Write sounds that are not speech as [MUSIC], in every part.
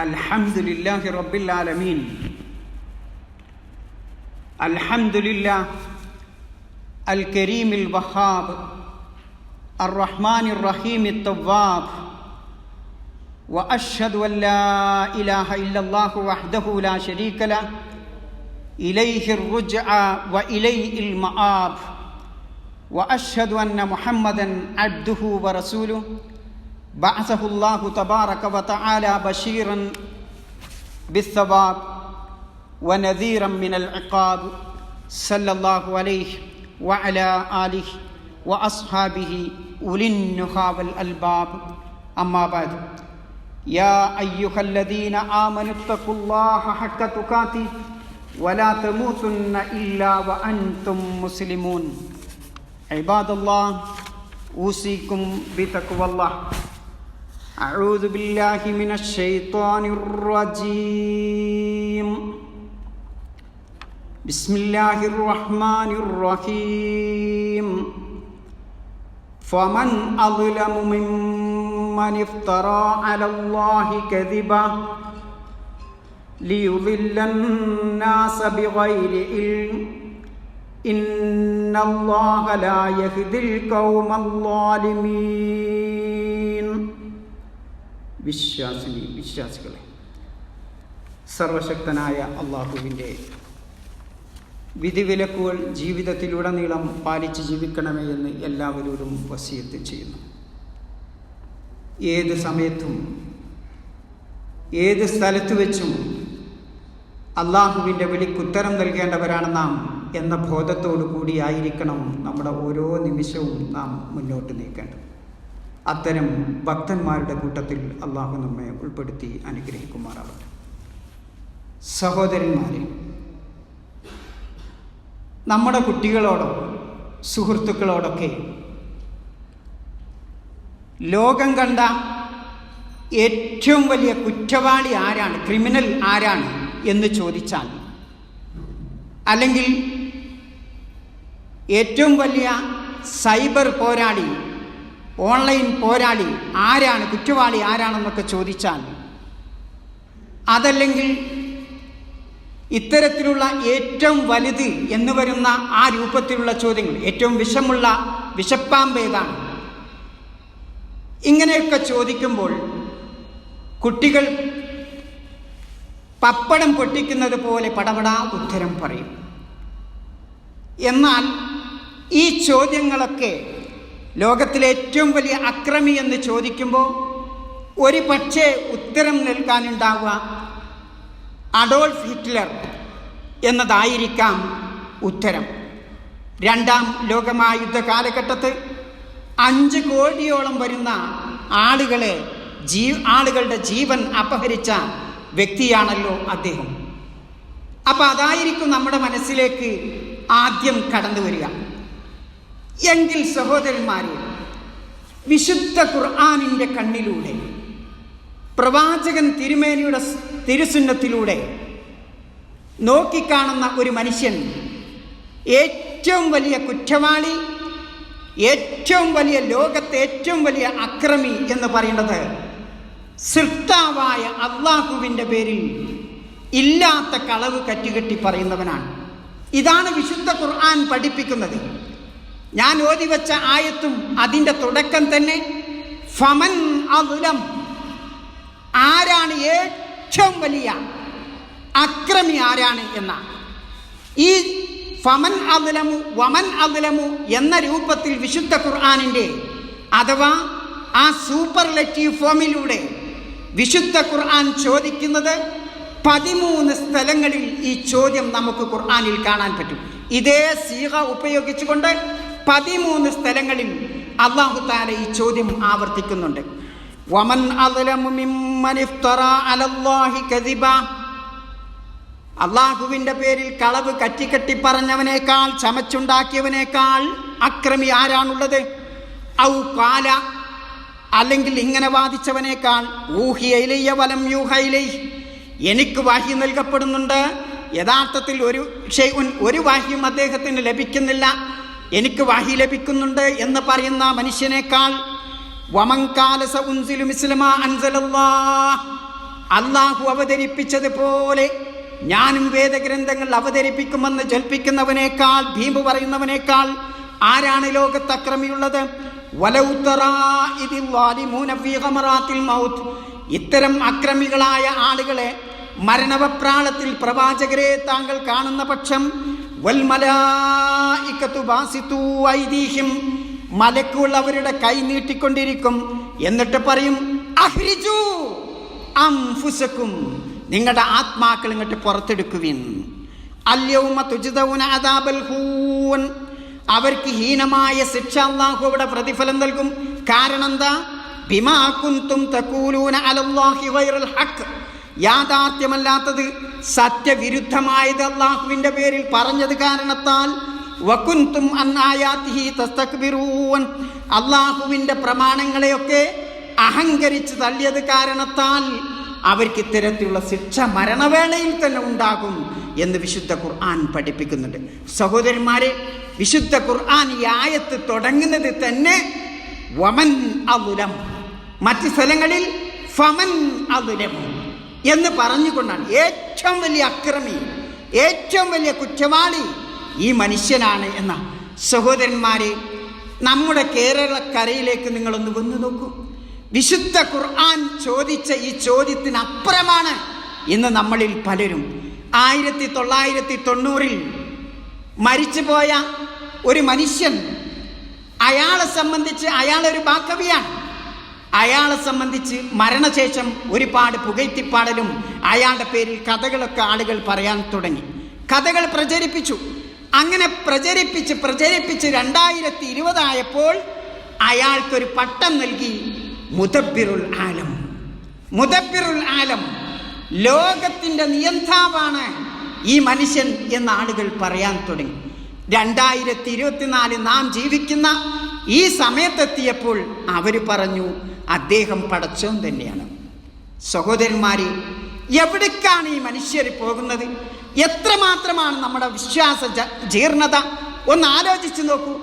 الحمد لله رب العالمين. الحمد لله الكريم الوهاب الرحمن الرحيم التواب وأشهد أن لا إله إلا الله وحده لا شريك له إليه الرجعى وإليه المآب وأشهد أن محمدا عبده ورسوله بعثه الله تبارك وتعالى بشيرا بالثواب ونذيرا من العقاب صلى الله عليه وعلى آله وأصحابه أولي النهى والالباب أما بعد يا أيها الذين آمنوا اتقوا الله حق تقاته ولا تموتن إلا وأنتم مسلمون. عباد الله أوصيكم بتقوى الله. أعوذ بالله من الشيطان الرجيم بسم الله الرحمن الرحيم فمن أظلم ممن افترى على الله كذبا ليضل الناس بغير علم إن الله لا يهدي القوم الظالمين വിശ്വാസിനി വിശ്വാസികളെ. സർവശക്തനായ അള്ളാഹുവിന്റെ വിധിവിലക്കുകൾ ജീവിതത്തിലുടനീളം പാലിച്ച് ജീവിക്കണമേ എന്ന് എല്ലാവരോടും വസിയത്ത് ചെയ്യുന്നു. ഏത് സമയത്തും ഏത് സ്ഥലത്ത് വെച്ചും അള്ളാഹുവിന്റെ വിളിക്കുത്തരം നൽകേണ്ടവരാണ് നാം എന്ന ബോധത്തോടു കൂടിയായിരിക്കണം നമ്മുടെ ഓരോ നിമിഷവും നാം മുന്നോട്ട് നീക്കേണ്ടത്. അത്തരം ഭക്തന്മാരുടെ കൂട്ടത്തിൽ അള്ളാഹു നമ്മെ ഉൾപ്പെടുത്തി അനുഗ്രഹിക്കുമാറാവട്ടെ. സഹോദരന്മാരെ നമ്മുടെ കുട്ടികളോടോ സുഹൃത്തുക്കളോടൊക്കെ ലോകം കണ്ട ഏറ്റവും വലിയ കുറ്റവാളി ആരാണ് ക്രിമിനൽ ആരാണ് എന്ന് ചോദിച്ചാൽ അല്ലെങ്കിൽ ഏറ്റവും വലിയ സൈബർ പോരാളി ഓൺലൈൻ പോരാളി ആരാണ് കുറ്റവാളി ആരാണെന്നൊക്കെ ചോദിച്ചാൽ അതല്ലെങ്കിൽ ഇത്തരത്തിലുള്ള ഏറ്റവും വലുത് എന്ന് വരുന്ന ആ രൂപത്തിലുള്ള ചോദ്യങ്ങൾ ഏറ്റവും വിഷമുള്ള വിഷപ്പാമ്പ് ഏതാണ്? ഇങ്ങനെയൊക്കെ ചോദിക്കുമ്പോൾ കുട്ടികൾ പപ്പടം പൊട്ടിക്കുന്നത് പോലെ പടപടാ ഉത്തരം പറയും. എന്നാൽ ഈ ചോദ്യങ്ങളൊക്കെ ലോകത്തിലെ ഏറ്റവും വലിയ അക്രമി എന്ന് ചോദിക്കുമ്പോൾ ഒരു പക്ഷേ ഉത്തരം നൽകാനുണ്ടാവുക അഡോൾഫ് ഹിറ്റ്ലർ എന്നതായിരിക്കാം ഉത്തരം. രണ്ടാം ലോകമഹായുദ്ധ കാലഘട്ടത്ത് അഞ്ച് കോടിയോളം വരുന്ന ആളുകളെ ജീ ആളുകളുടെ ജീവൻ അപഹരിച്ച വ്യക്തിയാണല്ലോ അദ്ദേഹം. അപ്പം അതായിരിക്കും നമ്മുടെ മനസ്സിലേക്ക് ആദ്യം കടന്നു വരിക എങ്കിൽ സഹോദരന്മാരെ വിശുദ്ധ ഖുർആാനിന്റെ കണ്ണിലൂടെ പ്രവാചകൻ തിരുമേനിയുടെ തിരുസുന്നത്തിലൂടെ നോക്കിക്കാണുന്ന ഒരു മനുഷ്യൻ ഏറ്റവും വലിയ കുറ്റവാളി ഏറ്റവും വലിയ ലോകത്തെ ഏറ്റവും വലിയ അക്രമി എന്ന് പറയുന്നത് സൃഷ്ടാവായ അള്ളാഹുവിന്റെ പേരിൽ ഇല്ലാത്ത കളവ് കറ്റുകെട്ടി പറയുന്നവനാണ്. ഇതാണ് വിശുദ്ധ ഖുർആൻ പഠിപ്പിക്കുന്നത്. ഞാൻ ഓതി വെച്ച ആയത്തും അതിന്റെ തുടക്കം തന്നെ ഫമൻ അതുലം ആരാണ് ഏറ്റവും വലിയ അക്രമി ആരാണ് എന്ന. ഈ ഫമൻ അതുലമു വമൻ അതുലമു എന്ന രൂപത്തിൽ വിശുദ്ധ ഖുർആാനിന്റെ അഥവാ ആ സൂപ്പർലെറ്റീവ് ഫോമിലൂടെ വിശുദ്ധ ഖുർആൻ ചോദിക്കുന്നത് പതിമൂന്ന് സ്ഥലങ്ങളിൽ ഈ ചോദ്യം നമുക്ക് ഖുർആാനിൽ കാണാൻ പറ്റും. ഇതേ സീഹ ഉപയോഗിച്ചുകൊണ്ട് പതിമൂന്ന് സ്ഥലങ്ങളിൽ അള്ളാഹു താല ഈ ചോദ്യം ആവർത്തിക്കുന്നുണ്ട്. വമൻ അള്ളാഹുവിന്റെ പേരിൽ കളവ് കറ്റിക്കട്ടി പറഞ്ഞവനേക്കാൾ ചമച്ചുണ്ടാക്കിയവനേക്കാൾ അക്രമി ആരാണുള്ളത്? ഔ കാല അല്ലെങ്കിൽ ഇങ്ങനെ വാദിച്ചവനേക്കാൾ ഊഹിയയിലയ്യ വലം യൂഹയിലൈ എനിക്ക് വാഹി നൽകപ്പെടുന്നുണ്ട്. യഥാർത്ഥത്തിൽ ഒരു ഒരു വാഹ്യം അദ്ദേഹത്തിന് ലഭിക്കുന്നില്ല. എനിക്ക് വാഹി ലഭിക്കുന്നുണ്ട് എന്ന് പറയുന്ന മനുഷ്യനേക്കാൾ അള്ളാഹു അവതരിപ്പിച്ചതുപോലെ ഞാനും വേദഗ്രന്ഥങ്ങൾ അവതരിപ്പിക്കുമെന്ന് ജൽപ്പിക്കുന്നവനേക്കാൾ ഭീമ് പറയുന്നവനേക്കാൾ ആരാണ് ലോകത്ത് അക്രമിയുള്ളത്? ഇത്തരം അക്രമികളായ ആളുകളെ മരണവപ്രാളത്തിൽ പ്രവാചകരെ താങ്കൾ കാണുന്ന പക്ഷം ഐദീഹിം മലക്കുകൾ അവരുടെ കൈ നീട്ടിക്കൊണ്ടിരിക്കും. എന്നിട്ട് പറയും അഹ്രിജു അംഫുസക്കും. നിങ്ങളുടെ ആത്മാക്കൾ ഇങ്ങോട്ട് പുറത്തെടുക്കുവിൻ. അവർക്ക് ഹീനമായ ശിക്ഷ അള്ളാഹു അവിടെ പ്രതിഫലം നൽകും. കാരണം എന്താ? ബിമാ കുന്തും തഖൂലൂന അലല്ലാഹി യാഥാർത്ഥ്യമല്ലാത്തത് സത്യവിരുദ്ധമായത് അള്ളാഹുവിന്റെ പേരിൽ പറഞ്ഞത് കാരണത്താൽ വകുന്തും അന്നായാത്തിഹി തസ്തക്ബിറൂൻ. അള്ളാഹുവിന്റെ പ്രമാണങ്ങളെയൊക്കെ അഹങ്കരിച്ച് തള്ളിയത് കാരണത്താൽ അവർക്ക് ഇത്തരത്തിലുള്ള ശിക്ഷ മരണവേളയിൽ തന്നെ ഉണ്ടാകും എന്ന് വിശുദ്ധ ഖുർആൻ പഠിപ്പിക്കുന്നുണ്ട്. സഹോദരന്മാരെ വിശുദ്ധ ഖുർആൻ ഈ ആയത്ത് തുടങ്ങുന്നത് തന്നെ വമൻ അതുലം മറ്റ് സ്ഥലങ്ങളിൽ ഫമൻ അതുലം എന്ന് പറഞ്ഞുകൊണ്ടാണ്. ഏറ്റവും വലിയ അക്രമി ഏറ്റവും വലിയ കുറ്റവാളി ഈ മനുഷ്യനാണ് എന്ന സഹോദരന്മാരെ നമ്മുടെ കേരളക്കരയിലേക്ക് നിങ്ങളൊന്ന് വന്നു നോക്കൂ. വിശുദ്ധ ഖുർആൻ ചോദിച്ച ഈ ചോദ്യത്തിന് അപ്പുറമാണ് ഇന്ന് നമ്മളിൽ പലരും. ആയിരത്തി തൊള്ളായിരത്തി തൊണ്ണൂറിൽ മരിച്ചുപോയ ഒരു മനുഷ്യൻ അയാളെ സംബന്ധിച്ച് അയാളൊരു ബാക്കവിയാണ്. അയാളെ സംബന്ധിച്ച് മരണശേഷം ഒരുപാട് പുകഴ്ത്തിപ്പാടലും അയാളുടെ പേരിൽ കഥകളൊക്കെ ആളുകൾ പറയാൻ തുടങ്ങി. കഥകൾ പ്രചരിപ്പിച്ചു. അങ്ങനെ പ്രചരിപ്പിച്ച് പ്രചരിപ്പിച്ച് രണ്ടായിരത്തി ഇരുപതായപ്പോൾ അയാൾക്കൊരു പട്ടം നൽകി മുദബിറുൽ ആലം. മുദബിറുൽ ആലം ലോകത്തിന്റെ നിയന്താവാണ് ഈ മനുഷ്യൻ എന്ന് ആളുകൾ പറയാൻ തുടങ്ങി. രണ്ടായിരത്തി ഇരുപത്തിനാല് നാം ജീവിക്കുന്ന ഈ സമയത്തെത്തിയപ്പോൾ അവർ പറഞ്ഞു അദ്ദേഹം പടച്ചോൻ തന്നെയാണ്. സഹോദരന്മാരെ എവിടേക്കാണ് ഈ മനുഷ്യർ പോകുന്നത്? എത്രമാത്രമാണ് നമ്മുടെ വിശ്വാസ ജീർണത? ഒന്ന് ആലോചിച്ചു നോക്കൂ.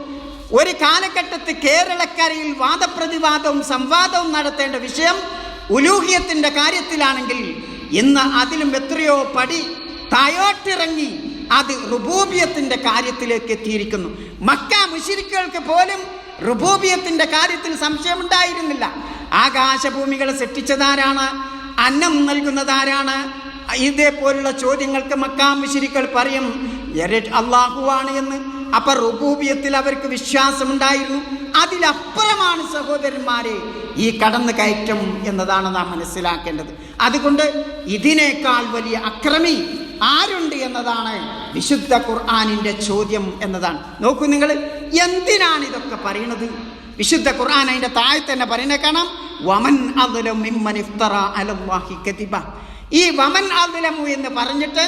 ഒരു കാലഘട്ടത്ത് കേരളക്കരയിൽ വാദപ്രതിവാദവും സംവാദവും നടത്തേണ്ട വിഷയം ഉലൂഹ്യത്തിന്റെ കാര്യത്തിലാണെങ്കിൽ ഇന്ന് അതിലും എത്രയോ പടി തായോട്ടിറങ്ങി അത് റുബൂബിയത്തിന്റെ കാര്യത്തിലേക്ക് എത്തിയിരിക്കുന്നു. മക്ക മുഷിരിക്കുകൾക്ക് പോലും റുബൂബിയത്തിന്റെ കാര്യത്തിൽ സംശയമുണ്ടായിരുന്നില്ല. ആകാശഭൂമികളെ സൃഷ്ടിച്ചതാരാണ്? അന്നം നൽകുന്നതാരാണ്? ഇതേപോലുള്ള ചോദ്യങ്ങൾക്ക് മക്കാമിശിരിക്കൾ പറയും "എരറ്റ് അള്ളാഹുവാണ് എന്ന്. അപ്പൊ റുബൂബിയത്തിൽ അവർക്ക് വിശ്വാസമുണ്ടായിരുന്നു. അതിലപ്പുറമാണ് സഹോദരന്മാരെ ഈ കടന്നു കയറ്റം എന്നതാണ് നാം മനസ്സിലാക്കേണ്ടത്. അതുകൊണ്ട് ഇതിനേക്കാൾ വലിയ അക്രമി ആരുണ്ട് എന്നതാണ് വിശുദ്ധ ഖുർആാനിന്റെ ചോദ്യം എന്നതാണ്. നോക്കൂ നിങ്ങൾ എന്തിനാണ് ഇതൊക്കെ പറയുന്നത് വിശുദ്ധ ഖുർആൻ അതിന്റെ താഴെ തന്നെ പറയുന്നത് കാണാം വമൻ അദ്ലം ഈ വമൻ അതിലമു എന്ന് പറഞ്ഞിട്ട്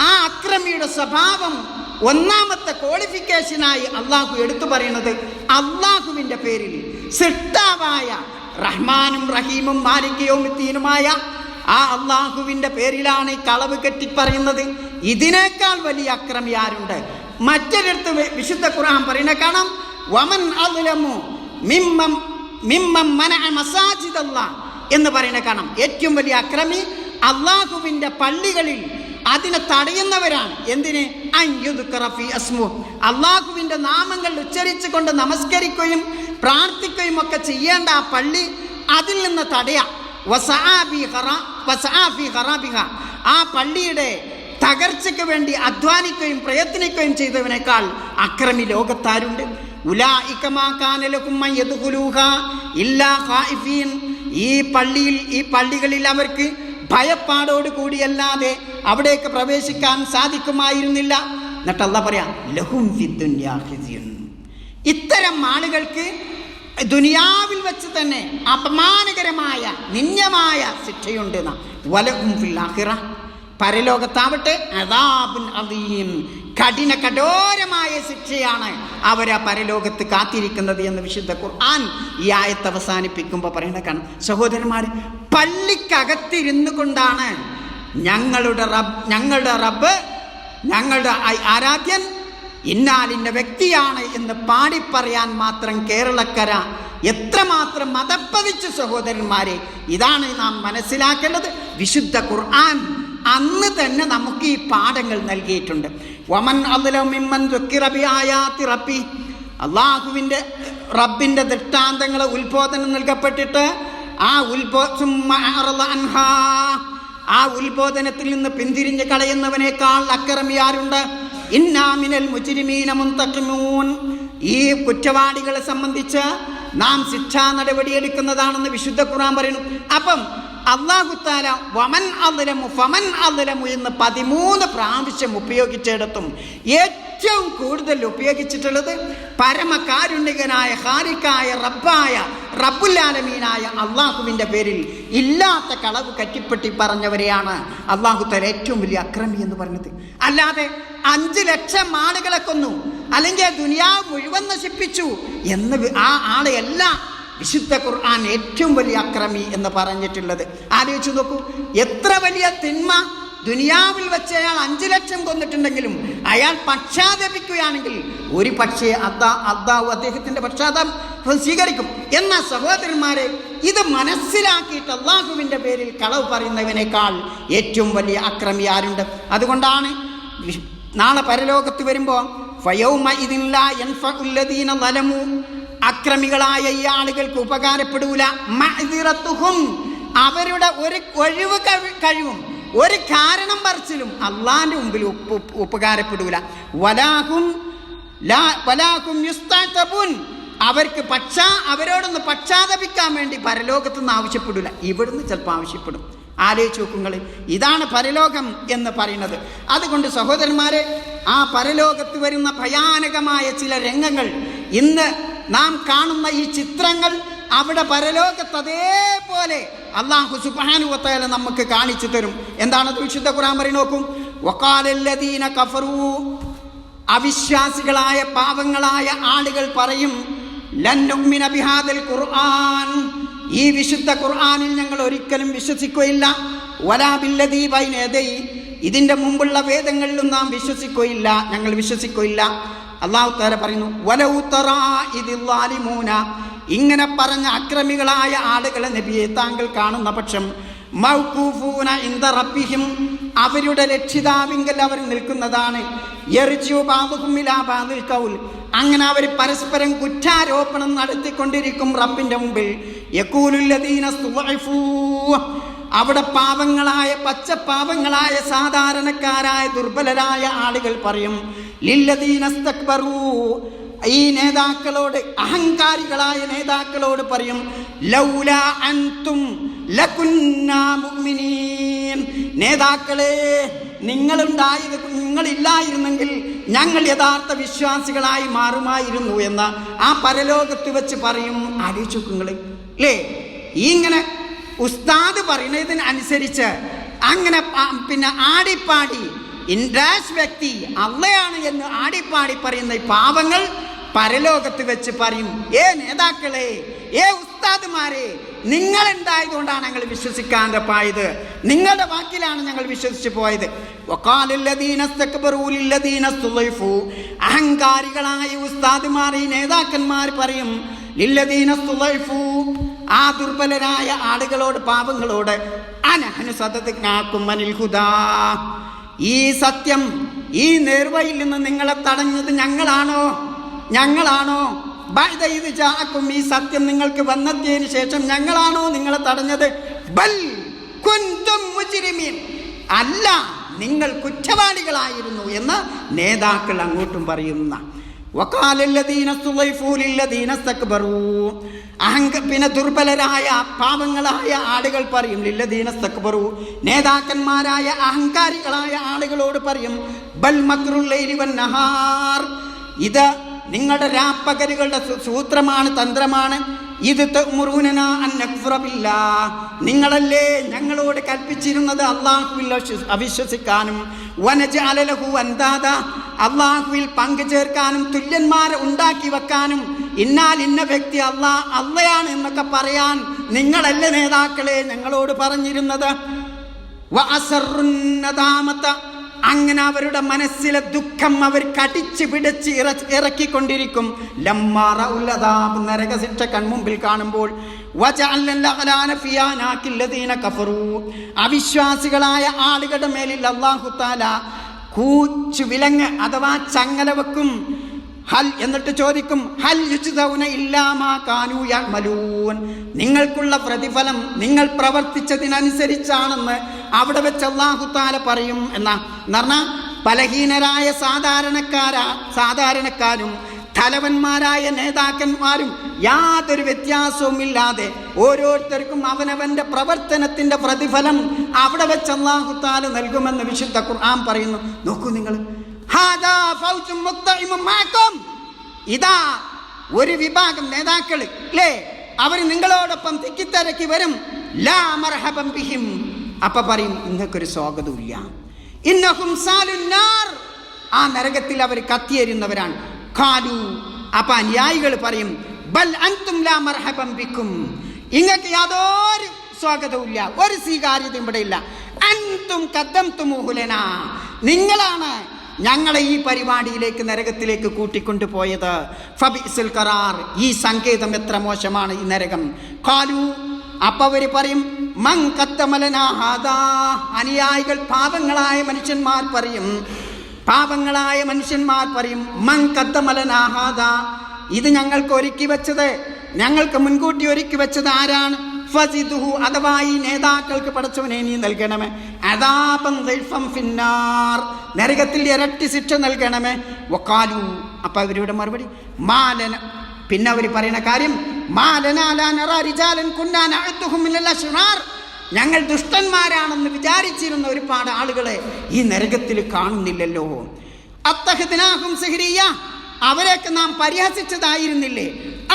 ആ അക്രമിയുടെ സ്വഭാവം ഒന്നാമത്തെ ക്വാളിഫിക്കേഷനായി അള്ളാഹു എടുത്തു പറയുന്നത് അള്ളാഹുവിന്റെ പേരിൽ. സിട്ടാവായ റഹ്മാനും റഹീമും മാലിക്കയോമിത്തീനുമായ ആ അള്ളാഹുവിന്റെ പേരിലാണ് കളവ് കെട്ടി പറയുന്നത് ഇതിനേക്കാൾ വലിയ അക്രമി ആരുണ്ട്? മറ്റൊരിടത്ത് വിശുദ്ധ ഖുർആൻ പറയുന്ന കാണാം വമൻ അതിലമു മിമ്മം മിമ്മം മന മസാജിദല്ലാഹ് എന്ന് പറയുന്ന കാണാം. ഏറ്റവും വലിയ അക്രമി അള്ളാഹുവിന്റെ പള്ളികളിൽ അതിനെ തടയുന്നവരാണ്. എന്തിന്? അൻയുദ്കറ ഫീ അസ്മു. അള്ളാഹുവിന്റെ നാമങ്ങൾ ഉച്ചരിച്ചു കൊണ്ട് നമസ്കരിക്കുകയും പ്രാർത്ഥിക്കുകയും ഒക്കെ ചെയ്യേണ്ട ആ പള്ളി അതിൽ നിന്ന് തടയാം. ആ പള്ളിയുടെ തകർച്ചയ്ക്ക് വേണ്ടി അധ്വാനിക്കുകയും പ്രയത്നിക്കുകയും ചെയ്തവനേക്കാൾ അക്രമി ലോകത്താരുണ്ട്. ഈ പള്ളിയിൽ ഈ പള്ളികളിൽ അവർക്ക് ഭയപ്പാടോട് കൂടിയല്ലാതെ അവിടേക്ക് പ്രവേശിക്കാൻ സാധിക്കുമായിരുന്നില്ല എന്നിട്ട് അല്ല പറയാം ലഹും. ഇത്തരം ആളുകൾക്ക് ദുനിയാവിൽ വെച്ച് തന്നെ അപമാനകരമായ നിന്യമായ ശിക്ഷയുണ്ട്. വലഹും ഫിൽ. പരലോകത്താവട്ടെ അദാബുൻ അദീം കഠിന കഠോരമായ ശിക്ഷയാണ് അവരെ പരലോകത്ത് കാത്തിരിക്കുന്നത് എന്ന് വിശുദ്ധ ഖുർആൻ ഈ ആയത്ത് അവസാനിപ്പിക്കുമ്പോൾ പറയുന്ന കാണാം. സഹോദരന്മാർ പള്ളിക്കകത്തിരുന്നു കൊണ്ടാണ് ഞങ്ങളുടെ റബ് ഞങ്ങളുടെ റബ്ബ് ഞങ്ങളുടെ ആരാധ്യൻ ഇന്നാലിന്റെ വ്യക്തിയാണ് എന്ന് പാടിപ്പറയാൻ മാത്രം കേരളക്കര എത്രമാത്രം മതപ്പതിച്ചു സഹോദരന്മാരെ. ഇതാണ് നാം മനസ്സിലാക്കേണ്ടത്. വിശുദ്ധ ഖുർആൻ അന്ന് തന്നെ നമുക്ക് ഈ പാഠങ്ങൾ നൽകിയിട്ടുണ്ട്. വമൻ ബിആയാതി റബ്ബി. അള്ളാഹുവിന്റെ റബ്ബിന്റെ ദൃഷ്ടാന്തങ്ങളെ ഉത്ബോധനം നൽകപ്പെട്ടിട്ട് ആ ഉത്ബോ സുമ്മ അൻഹാ. ആ ഉത്ബോധനത്തിൽ നിന്ന് പിന്തിരിഞ്ഞ് കളയുന്നവനേക്കാൾ അക്രമി ആരുണ്ട്? ഇന്നാമിനൽ മുജിരിമീന മുന്തഖിമൂൻ ഈ കുറ്റവാളികളെ സംബന്ധിച്ച് നാം ശിക്ഷാ നടപടിയെടുക്കുന്നതാണെന്ന് വിശുദ്ധ ഖുർആൻ പറയുന്നു. അപ്പം അള്ളാഹുത്താല വമൻ അദ്ലമു ഫമൻ അദ്ലമു എന്ന് പതിമൂന്ന് പ്രാവശ്യം ഉപയോഗിച്ചിടത്തും ഏറ്റവും കൂടുതൽ ഉപയോഗിച്ചിട്ടുള്ളത് പരമകാരുണ്യകനായ ഹാരിക്കായ റബ്ബായ റബ്ബുല്ലാലമീനായ അള്ളാഹുവിന്റെ പേരിൽ ഇല്ലാത്ത കളവ് കറ്റിപ്പറ്റി പറഞ്ഞവരെയാണ് അള്ളാഹുത്താല ഏറ്റവും വലിയ അക്രമി എന്ന് പറഞ്ഞത്. അല്ലാതെ അഞ്ച് ലക്ഷം ആളുകളെ കൊന്നു. അല്ലെങ്കിൽ ദുനിയാവ് മുഴുവൻ നശിപ്പിച്ചു എന്ന് ആ ആളെയല്ല വിശുദ്ധ ഖുർആൻ ഏറ്റവും വലിയ അക്രമി എന്ന് പറഞ്ഞിട്ടുള്ളത്. ആലോചിച്ച് നോക്കൂ എത്ര വലിയ തിന്മ ദുനിയാവിൽ വെച്ച് അയാൾ അഞ്ചു ലക്ഷം കൊന്നിട്ടുണ്ടെങ്കിലും അയാൾ പക്ഷാതപിക്കുകയാണെങ്കിൽ ഒരു പക്ഷേ അദ്ദാ അദ്ദാവ് അദ്ദേഹത്തിന്റെ പക്ഷാതം സ്വീകരിക്കും. എന്നാൽ സഹോദരന്മാരെ ഇത് മനസ്സിലാക്കിയിട്ട് അള്ളാഹുവിന്റെ പേരിൽ കളവ് പറയുന്നവനേക്കാൾ ഏറ്റവും വലിയ അക്രമി ആരുണ്ട്? അതുകൊണ്ടാണ് നാളെ പരലോകത്ത് വരുമ്പോൾ ഫയൗമ ഇതില്ല യൻഫഉല്ലദീന ലലമു അക്രമികളായ ഈ ആളുകൾക്ക് ഉപകാരപ്പെടൂല. മഅ്ദിറത്തുഹും അവരുടെ ഒരു ഒഴിവ് കഴി- കഴിവും ഒരു കാരണം പറിച്ചിലും അള്ളാന്റെ മുമ്പിൽ ഉപകാരപ്പെടൂല. വലാഹും വലാഹും യുസ്താതബുൻ. അവർക്ക് പക്ഷാ അവരോടൊന്ന് പക്ഷാതപിക്കാൻ വേണ്ടി പരലോകത്ത് നിന്ന് ആവശ്യപ്പെടില്ല ഇവിടുന്ന് ചിലപ്പോൾ ആവശ്യപ്പെടും. ആലോചിച്ച് നോക്കുങ്ങൾ ഇതാണ് പരലോകം എന്ന് പറയുന്നത്. അതുകൊണ്ട് സഹോദരന്മാരെ ആ പരലോകത്ത് വരുന്ന ഭയാനകമായ ചില രംഗങ്ങൾ ഇന്ന് നാം കാണുന്ന ഈ ചിത്രങ്ങൾ അവിടെ പരലോകത്ത് അതേപോലെ അള്ളാഹു സുബാനുവത്തേല നമുക്ക് കാണിച്ചു തരും. എന്താണ് വിശുദ്ധ ഖുറാൻ പറയും നോക്കും? വക്കാലല്ലദീന കഫറു. അവിശ്വാസികളായ പാവങ്ങളായ ആളുകൾ പറയും ലൻ നുഅ്മിന ബിഹാദൽ ഖുർആൻ. ഈ വിശുദ്ധ ഖുർആനിൽ ഞങ്ങൾ ഒരിക്കലും വിശ്വസിക്കുകയില്ല. വലാ ബില്ലദീ ഇതിന്റെ മുമ്പുള്ള വേദങ്ങളിലും നാം വിശ്വസിക്കുകയില്ല ഞങ്ങൾ വിശ്വസിക്കുകയില്ല. അള്ളാഹു പറയുന്നു വലൗ തറാ ഇതിൽ ളാലിമൂന ഇങ്ങനെ പറഞ്ഞ അക്രമികളായ ആളുകളെ നബിയെ താങ്കൾ കാണുന്ന പക്ഷം മൗക്കൂഫൂന ഇന്ത റബ്ബിഹിം. അവരുടെ രക്ഷിതാവിങ്കൽ അവർ നിൽക്കുന്നതാണ്. ഇലാ അങ്ങനെ അവർ പരസ്പരം കുറ്റാരോപണം നടത്തിക്കൊണ്ടിരിക്കും റബ്ബിന്റെ മുമ്പിൽ. സ്തുളഇഫൂ അവിടെ പാവങ്ങളായ പച്ചപ്പാവങ്ങളായ സാധാരണക്കാരായ ദുർബലരായ ആളുകൾ പറയും ഈ നേതാക്കളോട് അഹങ്കാരികളായ നേതാക്കളോട് പറയും ലൗല അൻതും നേതാക്കളെ നിങ്ങളുണ്ടായത് നിങ്ങളില്ലായിരുന്നെങ്കിൽ ഞങ്ങൾ യഥാർത്ഥ വിശ്വാസികളായി മാറുമായിരുന്നു എന്ന് ആ പരലോകത്ത് വെച്ച് പറയും ആലോചിക്കുങ്ങൾ അല്ലേ ഇങ്ങനെ ഉസ്താദ് പറയുന്നതിനനുസരിച്ച് അങ്ങനെ പിന്നെ ആടിപ്പാടി ഇൻഡാഷ് വ്യക്തി അള്ളയാണ് എന്ന് ആടിപ്പാടി പറയുന്ന പാവങ്ങൾ പരലോകത്ത് വെച്ച് പറയും ഏ നേതാക്കളെ ഏ ഉസ്താദുമാരെ നിങ്ങൾ ഉണ്ടായതുകൊണ്ടാണ് ഞങ്ങൾ വിശ്വസിക്കാതെ പായത്? നിങ്ങളുടെ വാക്കിലാണ് ഞങ്ങൾ വിശ്വസിച്ച് പോയത്. അഹങ്കാരികളായ ഉസ്താദുമാർ ഈ നേതാക്കന്മാർ പറയും. ആ ദുർബലരായ ആളുകളോട് പാപങ്ങളോട് അനഹനു ഈ സത്യം ഈ നേർവയിൽ നിന്ന് നിങ്ങളെ തടഞ്ഞത് ഞങ്ങളാണോ? ഞങ്ങളാണോ? ഇത് ചാക്കും ഈ സത്യം നിങ്ങൾക്ക് വന്നെത്തിയതിനു ശേഷം ഞങ്ങളാണോ നിങ്ങളെ തടഞ്ഞത്? ബൽ കുന്തും അല്ല നിങ്ങൾ കുറ്റവാളികളായിരുന്നു എന്ന് നേതാക്കൾ അങ്ങോട്ടും പറയുന്ന പിന്നെ ദുർബലരായ പാവങ്ങളായ ആളുകൾ പറയും ലില്ലദീന സക്ബറു. നേതാക്കന്മാരായ അഹങ്കാരികളായ ആളുകളോട് പറയും ബൽ മക്രുല്ലൈലി വന്നഹാർ ഇത് നിങ്ങളുടെ രാപ്പകലുകളുടെ സൂത്രമാണ് തന്ത്രമാണ്. ഇത്. നിങ്ങളല്ലേ ഞങ്ങളോട് കൽപ്പിച്ചിരുന്നത് അള്ളാഹുവിൽ അവിശ്വസിക്കാനും അള്ളാഹുവിൽ പങ്കു ചേർക്കാനും തുല്യന്മാരെ ഉണ്ടാക്കി വെക്കാനും ഇന്നാൽ ഇന്ന വ്യക്തി അള്ളാ അള്ളയാണ് എന്നൊക്കെ പറയാൻ നിങ്ങളല്ലേ നേതാക്കളെ ഞങ്ങളോട് പറഞ്ഞിരുന്നത് അങ്ങനെ അവരുടെ മനസ്സിലെ ദുഃഖം അവർ കടിച്ച് പിടിച്ച് ഇറ ഇറക്കിക്കൊണ്ടിരിക്കും. ലമ്മാറ നരകശിക്ഷ കൺമുമ്പിൽ കാണുമ്പോൾ അവിശ്വാസികളായ ആളുകളുടെ മേലിൽ അള്ളാഹു താല കൂച്ചു വിലങ്ങ് അഥവാ ചങ്ങല വെക്കും. ഹൽ എന്നിട്ട് ചോദിക്കും ഹൽ യുജിതൗന ഇല്ലാമാ കാനു യഅ്മലൂൻ. നിങ്ങൾക്കുള്ള പ്രതിഫലം നിങ്ങൾ പ്രവർത്തിച്ചതിനനുസരിച്ചാണെന്ന് അവിടെ വെച്ച് അള്ളാഹുത്താല പറയും എന്നാ. എന്ന് പറഞ്ഞാൽ ബലഹീനരായ സാധാരണക്കാരാ സാധാരണക്കാരും തലവന്മാരായ നേതാക്കന്മാരും യാതൊരു വ്യത്യാസവുമില്ലാതെ ഓരോരുത്തർക്കും അവനവന്റെ പ്രവർത്തനത്തിന്റെ പ്രതിഫലം അവിടെ വെച്ച് അള്ളാഹുത്താൽ നൽകുമെന്ന് വിശുദ്ധ ഖുർആൻ പറയുന്നു. നോക്കൂ നിങ്ങൾ ഇതാ ഒരു വിഭാഗം നേതാക്കൾ അല്ലേ അവർ നിങ്ങളോടൊപ്പം തിക്കിത്തിരക്കി വരും. ലാ മർഹബം ബിഹിം. അപ്പൊ പറയും നിങ്ങൾക്കൊരു സ്വാഗതമില്ല ഇന്നഹും സാലുന്നാർ ആ നരകത്തിൽ അവർ കത്തിയേരുന്നവരാണ് കാലു അപ്പൊ അനുയായികൾ പറയും ബൽ അൻതും ലാ മർഹബം ബിക്കും. ഇങ്ങക്ക് യാതൊരു സ്വാഗതവുമില്ല ഒരു സ്വീകാര്യത ഇവിടെ ഇല്ല അൻതും കദ്ദം തുമുഹുലന നിങ്ങളാണ് ഞങ്ങളെ ഈ പരിപാടിയിലേക്ക് നരകത്തിലേക്ക് കൂട്ടിക്കൊണ്ടു പോയത്. ഫബിസുൽ കറാർ ഈ സങ്കേതം എത്ര മോശമാണ് ഈ നരകം. കാലു അപ്പൊ അവർ പറയും മൻ കത്തമലനാ ഹാദാ. അനുയായികൾ പാപങ്ങളായ മനുഷ്യന്മാർ പറയും. പാപങ്ങളായ മനുഷ്യന്മാർ പറയും മൻ കത്തമലനാഹാദാ ഇത് ഞങ്ങൾക്ക് ഒരുക്കി വെച്ചത്. ഞങ്ങൾക്ക് മുൻകൂട്ടി ഒരുക്കി വെച്ചത് ആരാണ്? ഫസിദുഹു അഥവാ ഈ നേതാക്കൾക്ക് പടച്ചവനെ നീ നൽകണമേ. അതാപം ഫിന്നാർ. നരകത്തിൽ ഇരട്ടി ശിക്ഷ നൽകണമേ. വക്കാലു അപ്പൊ അവരുടെ മറുപടി. മാലന പിന്നെ അവർ പറയുന്ന കാര്യം ഞങ്ങൾ ദുഷ്ടന്മാരാണെന്ന് വിചാരിച്ചിരുന്ന ഒരുപാട് ആളുകളെ ഈ നരകത്തിൽ കാണുന്നില്ലല്ലോ. അത്തഹദിനാഹും സഹരിയ അവരെയൊക്കെ നാം പരിഹസിച്ചതായിരുന്നില്ലേ?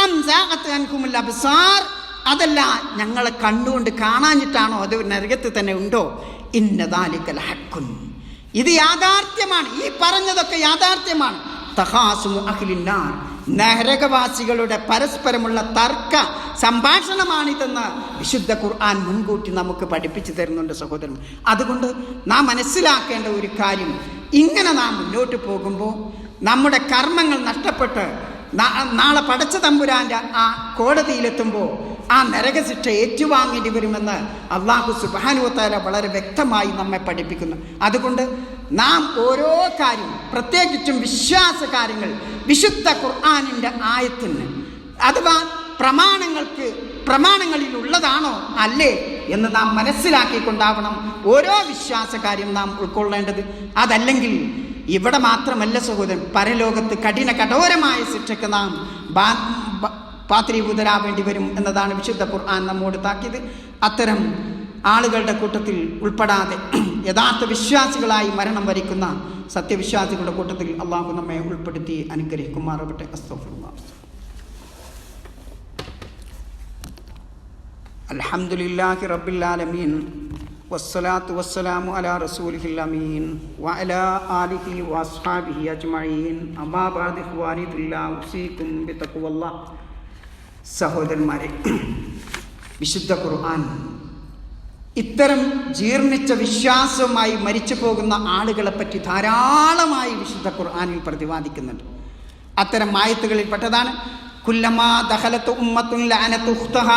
അം സാഖത്ത് അബ്സാർ. അതല്ല ഞങ്ങളെ കണ്ടുകൊണ്ട് കാണാഞ്ഞിട്ടാണോ അത് നരകത്തിൽ തന്നെ ഉണ്ടോ? ഇന്നതാലിക്കൽ ഹക്കുൻ. ഇത് യാഥാർത്ഥ്യമാണ്. ഈ പറഞ്ഞതൊക്കെ യാഥാർത്ഥ്യമാണ്. തഹാസുമു അഖിലിന്നാർ. നരകവാസികളുടെ പരസ്പരമുള്ള തർക്ക സംഭാഷണമാണിതെന്ന് വിശുദ്ധ ഖുർആൻ മുൻകൂട്ടി നമുക്ക് പഠിപ്പിച്ചു തരുന്നുണ്ട് സഹോദരൻ. അതുകൊണ്ട് നാം മനസ്സിലാക്കേണ്ട ഒരു കാര്യം ഇങ്ങനെ നാം മുന്നോട്ട് പോകുമ്പോൾ നമ്മുടെ കർമ്മങ്ങൾ നഷ്ടപ്പെട്ട് നാളെ പടച്ച തമ്പുരാന്റെ ആ കോടതിയിലെത്തുമ്പോൾ ആ നരകശിക്ഷ ഏറ്റുവാങ്ങേണ്ടി വരുമെന്ന് അള്ളാഹു സുബാനുവത്താല വളരെ വ്യക്തമായി നമ്മെ പഠിപ്പിക്കുന്നു. അതുകൊണ്ട് നാം ഓരോ കാര്യവും പ്രത്യേകിച്ചും വിശ്വാസ കാര്യങ്ങൾ വിശുദ്ധ ഖുർആാനിന്റെ ആയത്തിന് അഥവാ പ്രമാണങ്ങൾക്ക് പ്രമാണങ്ങളിൽ ഉള്ളതാണോ അല്ലേ എന്ന് നാം മനസ്സിലാക്കിക്കൊണ്ടാവണം ഓരോ വിശ്വാസ കാര്യം നാം ഉൾക്കൊള്ളേണ്ടത്. അതല്ലെങ്കിൽ ഇവിടെ മാത്രമല്ല സഹോദരൻ പരലോകത്ത് കഠിന കഠോരമായ ശിക്ഷയ്ക്ക് നാം പാത്രീഭൂതരാവേണ്ടി വരും എന്നതാണ് വിശുദ്ധ ഖുർആൻ നമ്മോട് താക്കിയത്. അത്തരം ആളുകളുടെ കൂട്ടത്തിൽ ഉൾപ്പെടാതെ [CLEARS THROAT] യഥാർത്ഥ വിശ്വാസികളായി മരണം വരിക്കുന്ന സത്യവിശ്വാസികളുടെ കൂട്ടത്തിൽ അള്ളാഹു നമ്മെ ഉൾപ്പെടുത്തി അനുഗ്രഹിക്കുമാറാവട്ടെ. അസ്തഫുല്ലാ അൽഹംദുലില്ലാഹി റബ്ബിൽ ആലമീൻ. വസ്സലാത്തു വസ്സലാമു അമീൻ. ആലിഹി അജ്മഈൻ. സഹോദരന്മാരെ വിശുദ്ധ ഖുർആൻ. ഇത്തരം ജീർണിച്ച വിശ്വാസവുമായി മരിച്ചു പോകുന്ന ആളുകളെ പറ്റി ധാരാളമായി വിശുദ്ധ ഖുർആാനിൽ പ്രതിപാദിക്കുന്നുണ്ട്. അത്തരം മായത്തുകളിൽ പെട്ടതാണ് കുല്ലമാ ദഹലത്ത് ഉമ്മത്തുൻ ലഅനത്തു ഉഖ്തഹ.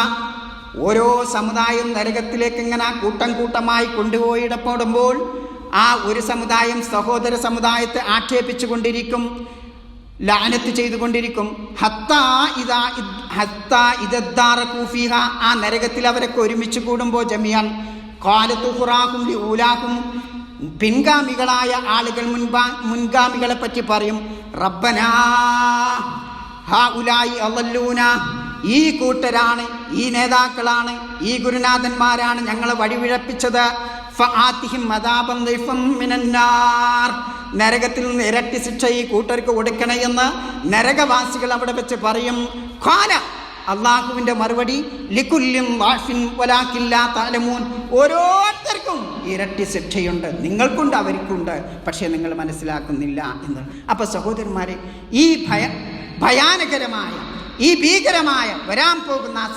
ഓരോ സമുദായം നരകത്തിലേക്ക് ഇങ്ങനെ കൂട്ടം കൂട്ടമായി കൊണ്ടുപോയിടപ്പെടുമ്പോൾ ആ ഒരു സമുദായം സഹോദര സമുദായത്തെ ആക്ഷേപിച്ചു കൊണ്ടിരിക്കും ലാനത്ത് ചെയ്തുകൊണ്ടിരിക്കും. ഹത്താ ഇതാ ഹത്താ ഇതദ്ദാറ കൂഫീഹ ആ നരകത്തിൽ അവരൊക്കെ ഒരുമിച്ച് കൂടുമ്പോൾ ജമിയാൻ കാലത്തു ഹുറാഹും ഊലാഹും പിൻഗാമികളായ ആളുകൾ മുൻപാ മുൻഗാമികളെ പറ്റി പറയും റബ്ബനാ ഹാ ഉലായി അവല്ലൂന ഈ കൂട്ടരാണ് ഈ നേതാക്കളാണ് ഈ ഗുരുനാഥന്മാരാണ് ഞങ്ങളെ വഴിവിഴപ്പിച്ചത്. നരകത്തിൽ നിന്ന് ഇരട്ടി ശിക്ഷ ഈ കൂട്ടർക്ക് കൊടുക്കണേ എന്ന് നരകവാസികൾ അവിടെ വെച്ച് പറയും. ഖാല അള്ളാഹുവിന്റെ മറുപടി ലിക്കുല്യം വാഷിൻ വലാക്കില്ല താലമൂൻ ഓരോരുത്തർക്കും ഇരട്ടി ശിക്ഷയുണ്ട്. നിങ്ങൾക്കുണ്ട് അവർക്കുണ്ട്. പക്ഷേ നിങ്ങൾ മനസ്സിലാക്കുന്നില്ല എന്ന്. അപ്പൊ സഹോദരന്മാരെ ഈ ഭയ ഭയാനകരമായ ഈ ഭീകരമായ വരാൻ പോകുന്ന ആ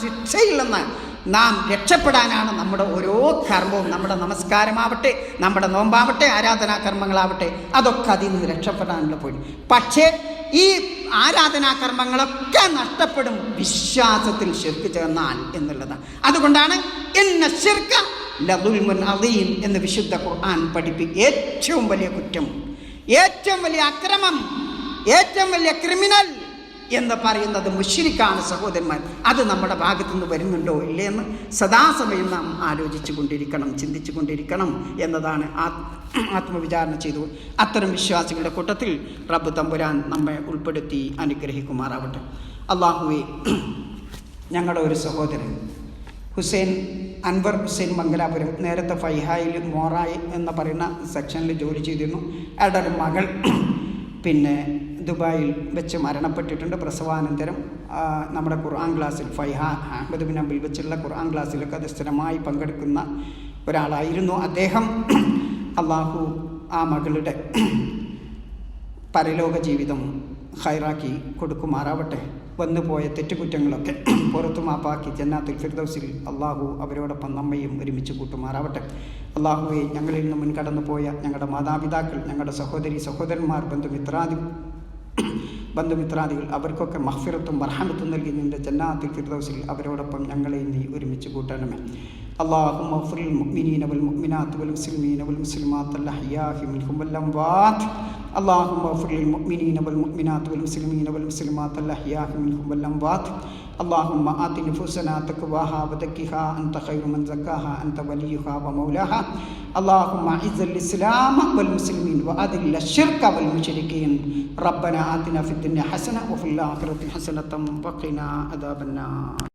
നാം രക്ഷപ്പെടാനാണ് നമ്മുടെ ഓരോ കർമ്മവും. നമ്മുടെ നമസ്കാരമാവട്ടെ നമ്മുടെ നോമ്പാവട്ടെ ആരാധനാ കർമ്മങ്ങളാവട്ടെ അതൊക്കെ അതിൽ നിന്ന് രക്ഷപ്പെടാനുള്ള പോയി പക്ഷേ ഈ ആരാധനാ കർമ്മങ്ങളൊക്കെ നഷ്ടപ്പെടും വിശ്വാസത്തിൽ ശിർക്ക് ചേർന്നാൽ എന്നുള്ളതാണ്. അതുകൊണ്ടാണ് എന്ന ശിർക്ക ലതുൽമുൻ അദീം എന്ന് വിശുദ്ധ ഖുർആൻ പഠിപ്പി. ഏറ്റവും വലിയ കുറ്റം ഏറ്റവും വലിയ അക്രമം ഏറ്റവും വലിയ ക്രിമിനൽ എന്ന് പറയുന്നത് മുഷിരിക്കാണ് സഹോദരന്മാർ. അത് നമ്മുടെ ഭാഗത്തു നിന്ന് വരുന്നുണ്ടോ ഇല്ലേ എന്ന് സദാസമയം നാം ആലോചിച്ചു കൊണ്ടിരിക്കണം ചിന്തിച്ചു കൊണ്ടിരിക്കണം എന്നതാണ് ആത്മവിചാരണ ചെയ്തു. അത്തരം വിശ്വാസികളുടെ കൂട്ടത്തിൽ റബ്ബ് തമ്പുരാൻ നമ്മെ ഉൾപ്പെടുത്തി അനുഗ്രഹിക്കുമാറാവട്ടെ. അള്ളാഹുവെ ഞങ്ങളുടെ ഒരു സഹോദരൻ ഹുസൈൻ അൻവർ ഹുസൈൻ മംഗലാപുരം നേരത്തെ ഫൈഹായിൽ മോറായി എന്ന് പറയുന്ന സെക്ഷനിൽ ജോലി ചെയ്തിരുന്നു. അയാളുടെ ഒരു മകൾ പിന്നെ ദുബായിൽ വെച്ച് മരണപ്പെട്ടിട്ടുണ്ട്. പ്രസവാനന്തരം നമ്മുടെ ഖുർആൻ ക്ലാസ്സിൽ ഫൈഹ അഹമ്മദ് ബിൻ അബിൽ വെച്ചുള്ള ഖുർആൻ ക്ലാസ്സിലൊക്കെ അത് സ്ഥിരമായി പങ്കെടുക്കുന്ന ഒരാളായിരുന്നു. അദ്ദേഹം അള്ളാഹു ആ മകളുടെ പരലോക ജീവിതം ഹൈറാക്കി കൊടുക്കുമാറാവട്ടെ. വന്നുപോയ തെറ്റുകുറ്റങ്ങളൊക്കെ പുറത്തു മാപ്പാക്കി ജന്നാത്തുൽ ഫിർദൗസിൽ അള്ളാഹു അവരോടൊപ്പം നമ്മയും ഒരുമിച്ച് കൂട്ടുമാറാവട്ടെ. അള്ളാഹുവെ ഞങ്ങളിൽ നിന്ന് മുൻകടന്നു പോയ ഞങ്ങളുടെ മാതാപിതാക്കൾ ഞങ്ങളുടെ സഹോദരി സഹോദരന്മാർ ബന്ധുമിത്രാദി ബന്ധുമിത്രാദികൾ അവർക്കൊക്കെ മഹ്ഫിറത്തും മർഹമത്തും നൽകി നിന്റെ ജന്നാത്തുൽ ഫിർദൗസിൽ അവരോടൊപ്പം ഞങ്ങളെ നീ ഒരുമിച്ച് കൂട്ടണമേ اللهم اغفر للمؤمنين والمؤمنات والمسلمين والمسلمات الأحياء منهم والأموات اللهم اغفر للمؤمنين والمؤمنات والمسلمين والمسلمات الأحياء منهم والأموات اللهم آت نفوسنا تقواها وزكها أنت خير من زكاها أنت وليها ومولاها. اللهم أعز الإسلام والمسلمين وأذل الشرك والمشركين. ربنا آتنا في الدنيا حسنة وفي الآخرة حسنة وقنا عذاب النار.